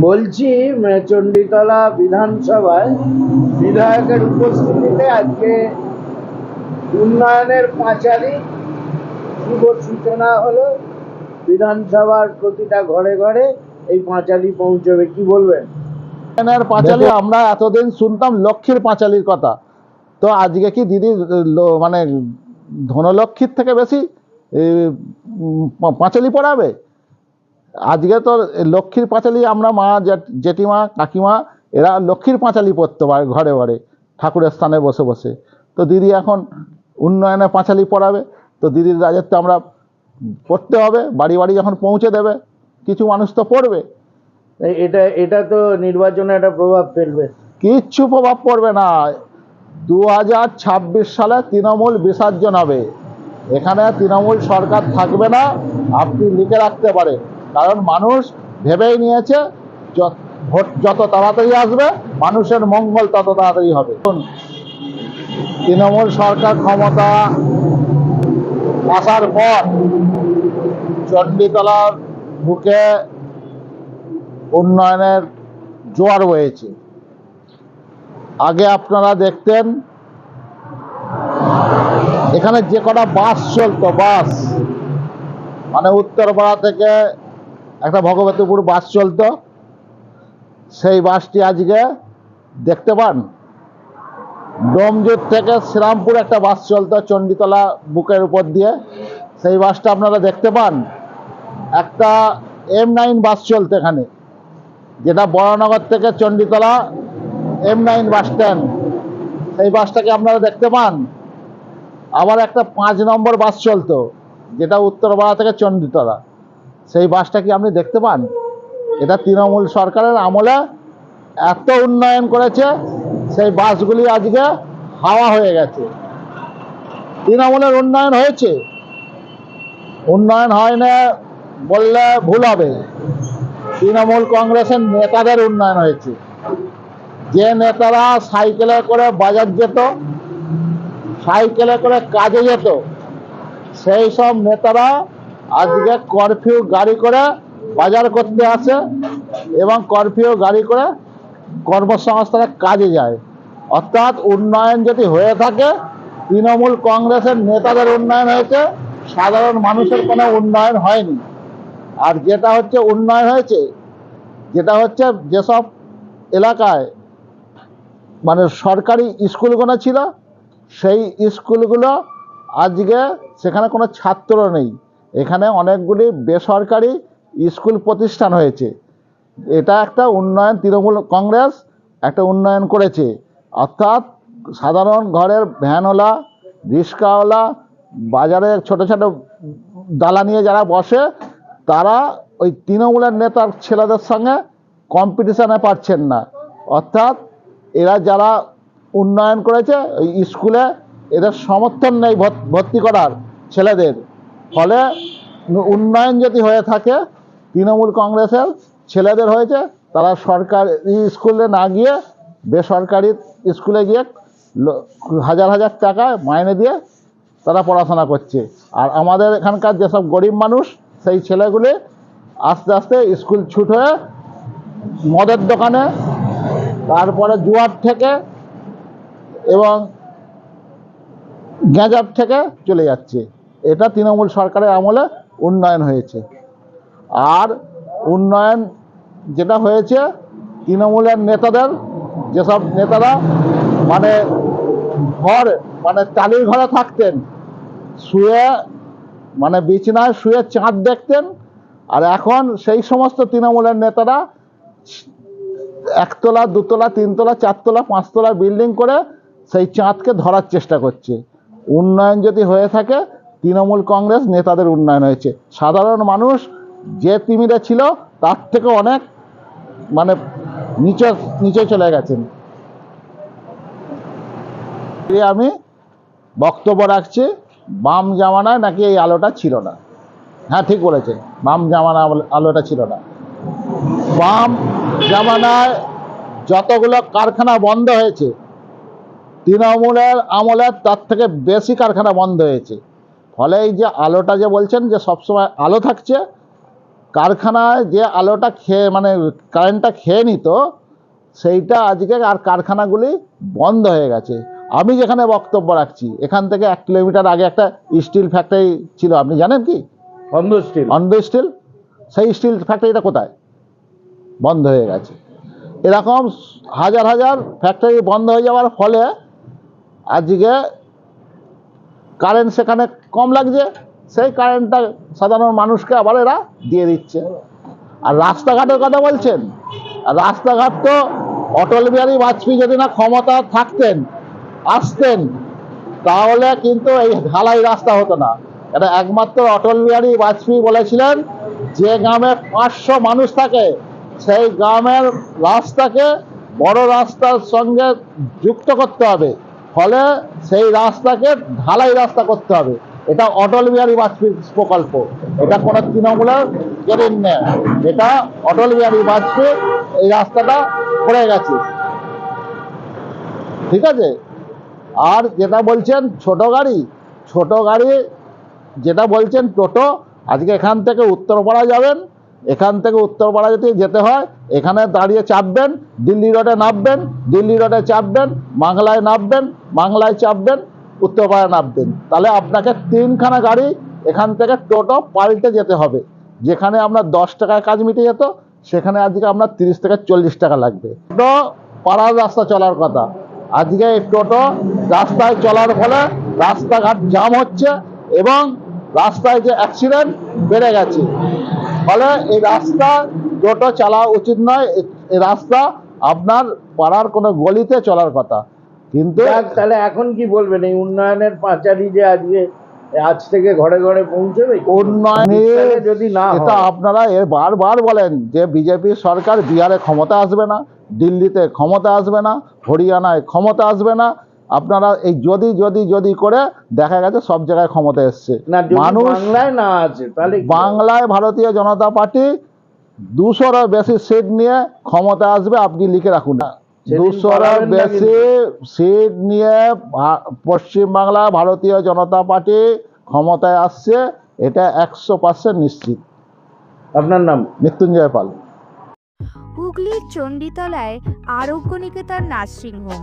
বলছি উম, চণ্ডীতলা বিধানসভায় বিধায়কের উপস্থিতিতে আজকে উন্নয়নের পাঁচালী শুভ সূচনা হলো। বিধানসভার প্রতিটা ঘরে ঘরে এই পাঁচালী পৌঁছবে কি বলবেন? এর পাঁচালি আমরা এতদিন শুনতাম লক্ষ্মীর পাঁচালির কথা। তো আজকে কি দিদি লো- মানে ধনলক্ষ্মীর থেকে বেশি পাঁচালি পড়াবে? আজকে তো লক্ষ্মীর পাঁচালি আমরা মা জেঠ- জেঠিমা কাকিমা এরা লক্ষ্মীর পাঁচালি পড়তে পারে ঘরে ঘরে ঠাকুরের স্থানে বসে বসে। তো দিদি এখন উন্নয়নে পাঁচালি পড়াবে তো দিদির রাজত্বে আমরা পড়তে হবে বাড়ি বাড়ি যখন পৌঁছে দেবে কিছু মানুষ তো পড়বে। এটা এটা তো নির্বাচনে একটা প্রভাব ফেলবে। কিচ্ছু প্রভাব পড়বে না। দু হাজার ছাব্বিশ সালে তৃণমূল বিসর্জন হবে। এখানে তৃণমূল সরকার থাকবে না আপনি লিখে রাখতে পারে। কারণ মানুষ ভেবেই নিয়েছে ভোট যত তাড়াতাড়ি আসবে, মানুষের মঙ্গল তত তাড়াতাড়ি হবে। তৃণমূল সরকার ক্ষমতা আসার পর চণ্ডীতলার বুকে উন্নয়নের জোয়ার বয়েছে। আগে আপনারা দেখতেন, এখানে যে কটা বাস চলতো, বাস। মানে উত্তরপাড়া থেকে একটা ভগবতীপুর বাস চলতো। সেই বাসটি আজকে দেখতে পান? ডোমজুর থেকে শ্রীরামপুর একটা বাস চলতো চণ্ডীতলা বুকের উপর দিয়ে। সেই বাসটা আপনারা দেখতে পান? একটা এম নাইন বাস চলতো এখানে, যেটা বড়নগর থেকে Chanditala M nine bus stand. সেই বাসটাকে আপনারা দেখতে পান? আবার একটা পাঁচ নম্বর বাস চলতো, যেটা উত্তরপাড়া থেকে চণ্ডীতলা। সেই বাসটা কি আপনি দেখতে পান? এটা তৃণমূল সরকারের আমলে এত উন্নয়ন করেছে, সেই বাসগুলি আজকে হাওয়া হয়ে গেছে। তৃণমূলের উন্নয়ন হয়েছে। উন্নয়ন হয় না বললে ভুল হবে। তৃণমূল কংগ্রেসের নেতাদের উন্নয়ন হয়েছে। যে নেতারা সাইকেলে করে বাজার যেত, সাইকেলে করে কাজে যেত, সেই সব নেতারা আজকে করফিউ গাড়ি করে বাজার করতে আসে এবং করফিউ গাড়ি করে কর্মসংস্থানে কাজে যায়। অর্থাৎ উন্নয়ন যদি হয়ে থাকে, তৃণমূল কংগ্রেসের নেতাদের উন্নয়ন হয়েছে, সাধারণ মানুষের কোনো উন্নয়ন হয়নি। আর যেটা হচ্ছে উন্নয়ন হয়েছে, যেটা হচ্ছে যেসব এলাকায় মানে সরকারি স্কুলগুলো ছিল, সেই স্কুলগুলো আজকে সেখানে কোনো ছাত্র নেই। এখানে অনেকগুলি বেসরকারি স্কুল প্রতিষ্ঠান হয়েছে। এটা একটা উন্নয়ন তৃণমূল কংগ্রেস একটা উন্নয়ন করেছে। অর্থাৎ সাধারণ ঘরের ভ্যানওয়ালা, রিক্সাওয়ালা, বাজারে ছোট ছোট দালা নিয়ে যারা বসে, তারা ওই তৃণমূলের নেতার ছেলেদের সঙ্গে কম্পিটিশনে পারছেন না। অর্থাৎ এরা যারা উন্নয়ন করেছে, ওই স্কুলে এদের সমর্থন নেই ভর্তি করার ছেলেদের। ফলে উন্নয়ন যদি হয়ে থাকে, তৃণমূল কংগ্রেসের ছেলেদের হয়েছে, তারা সরকারি স্কুলে না গিয়ে, বেসরকারি স্কুলে গিয়ে হাজার হাজার টাকা মাইনে দিয়ে তারা পড়াশোনা করছে। আর আমাদের এখানকার যেসব গরিব মানুষ, সেই ছেলেগুলি আস্তে আস্তে স্কুল ছুট হয়ে মদের দোকানে, তারপরে জুয়ার থেকে এবং গ্যাঁজার থেকে চলে যাচ্ছে। এটা তৃণমূল সরকারের আমলে উন্নয়ন হয়েছে। আর উন্নয়ন যেটা হয়েছে, তৃণমূলের নেতাদের, যেসব নেতারা মানে ঘর মানে টালির ঘরে থাকতেন, শুয়ে মানে বিছানায় শুয়ে চাঁদ দেখতেন, আর এখন সেই সমস্ত তৃণমূলের নেতারা একতলা, দুতলা, তিনতলা, চারতলা, পাঁচতলা বিল্ডিং করে সেই চাঁদকে ধরার চেষ্টা করছে। উন্নয়ন যদি হয়ে থাকে তৃণমূল কংগ্রেস নেতাদের উন্নয়ন হয়েছে। সাধারণ মানুষ যে তিমিরে ছিল, তার থেকে অনেক মানে নিচে নিচে চলে গেছেন। আমি বক্তব্য রাখছি, বাম জামানায় নাকি এই আলোটা ছিল না। হ্যাঁ ঠিক বলেছে বাম জামানা আলোটা ছিল না। বাম জামানায় যতগুলো কারখানা বন্ধ হয়েছে, তৃণমূলের আমলের তার থেকে বেশি কারখানা বন্ধ হয়েছে। ফলে এই যে আলোটা যে বলছেন যে সবসময় আলো থাকছে কারখানায় যে আলোটা খেয়ে মানে কারেন্টটা খেয়ে নিত সেইটা আজকে আর কারখানাগুলি বন্ধ হয়ে গেছে। আমি যেখানে বক্তব্য রাখছি এখান থেকে এক কিলোমিটার আগে একটা স্টিল ফ্যাক্টরি ছিল আপনি জানেন কি? অন্ধ স্টিল অন্ধ স্টিল সেই স্টিল ফ্যাক্টরিটা কোথায়? বন্ধ হয়ে গেছে। এরকম হাজার হাজার ফ্যাক্টরি বন্ধ হয়ে যাওয়ার ফলে আজকে কারেন্ট সেখানে কম লাগছে, সেই কারেন্টটা সাধারণ মানুষকে আবার এরা দিয়ে দিচ্ছে। আর রাস্তাঘাটের কথা বলছেন, রাস্তাঘাট তো অটল বিহারী বাজপেয়ী যদি না ক্ষমতা থাকতেন, আসতেন, তাহলে কিন্তু এই ঢালাই রাস্তা হতো না। এটা একমাত্র অটল বিহারী বাজপেয়ী বলেছিলেন, যে গ্রামে পাঁচশো মানুষ থাকে, সেই গ্রামের রাস্তাকে বড় রাস্তার সঙ্গে যুক্ত করতে হবে। ফলে সেই রাস্তাকে ঢালাই রাস্তা করতে হবে। এটা অটল বিহারী বাজপেয়ীর প্রকল্প। এটা কোনো তৃণমূলের কেরেন নেই এটা অটল বিহারী বাজপেয়ী এই রাস্তাটা করে গেছে। ঠিক আছে? আর যেটা বলছেন ছোট গাড়ি ছোট গাড়ি যেটা বলছেন টোটো, আজকে এখান থেকে উত্তরপাড়া যাবেন। এখান থেকে উত্তরপাড়া যদি যেতে হয়, এখানে দাঁড়িয়ে চাপবেন, দিল্লি রোডে নামবেন, দিল্লি রোডে চাপবেন, বাংলায় নামবেন, বাংলায় চাপবেন, উত্তরপাড়ায় নামবেন। তাহলে আপনাকে তিনখানা গাড়ি এখান থেকে টোটো পাল্টে যেতে হবে। যেখানে আপনার দশ টাকায় কাজ মিটে যেত, সেখানে আজকে আপনার তিরিশ থেকে চল্লিশ টাকা লাগবে। টোটো পাড়ার রাস্তা চলার কথা। আজকে এই টোটো রাস্তায় চলার ফলে রাস্তাঘাট জাম হচ্ছে এবং রাস্তায় যে অ্যাক্সিডেন্ট বেড়ে গেছে। ফলে এই রাস্তা টোটো চালা উচিত নয়। এই রাস্তা আপনার পাড়ার কোনো গলিতে চলার কথা। কিন্তু তাহলে এখন কি বলবেন? এই উন্নয়নের পাঁচালি যে আজকে আজ থেকে ঘরে ঘরে পৌঁছবে উন্নয়নে যদি না এটা। আপনারা এর বারবার বলেন যে বিজেপি সরকার বিহারে ক্ষমতা আসবে না দিল্লিতে ক্ষমতা আসবে না হরিয়ানায় ক্ষমতা আসবে না আপনারা এই যদি যদি যদি করে দেখা গেছে সব জায়গায় ক্ষমতা এসছে। মানুষ বাংলায় না আছে তাহলে বাংলায় ভারতীয় জনতা পার্টি দুশোর বেশি সিট নিয়ে ক্ষমতা আসবে আপনি লিখে রাখুন। না বেশি সিট নিয়ে পশ্চিমবাংলায় ভারতীয় জনতা পার্টি ক্ষমতায় আসছে এটা একশো পার্সেন্ট নিশ্চিত। আপনার নাম? মৃত্যুঞ্জয় পাল। হুগলির চণ্ডীতলায় আরোগ্য নিকেতন নার্সিংহোম।